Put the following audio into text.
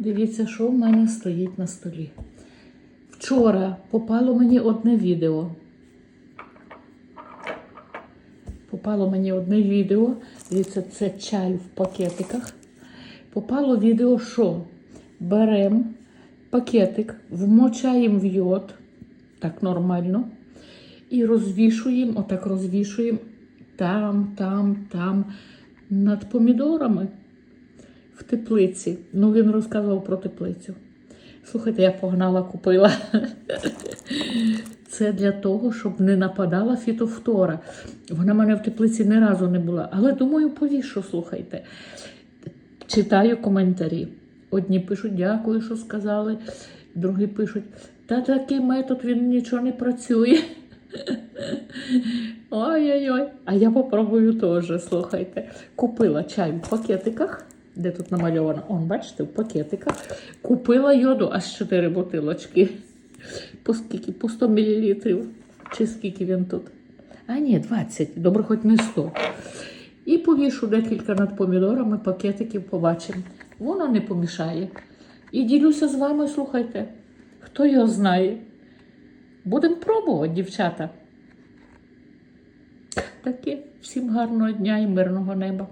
Дивіться, що в мене стоїть на столі. Вчора попало мені одне відео. Попало мені одне відео. Дивіться, це чай в пакетиках. Попало відео, що беремо пакетик, вмочаємо в йод, так нормально, і розвішуємо, отак розвішуємо там, там, там, над помідорами в теплиці. Ну, він розказував про теплицю. Слухайте, я погнала, купила. Це для того, щоб не нападала фітофтора. Вона в мене в теплиці ні разу не була. Але думаю, повішу, слухайте. Читаю коментарі. Одні пишуть, дякую, що сказали. Другі пишуть, та такий метод він нічого не працює. Ой-ой-ой. А я попробую теж, слухайте. Купила чай в пакетиках. Де тут намальовано? Он, бачите, в пакетиках. Купила йоду аж 4 бутилочки. По скільки? По 100 мл. Чи скільки він тут? А ні, 20. Добре, хоч не 100. І повішу декілька над помідорами, пакетиків побачимо. Воно не помішає. І ділюся з вами, слухайте. Хто його знає? Будемо пробувати, дівчата. Таке. Всім гарного дня і мирного неба.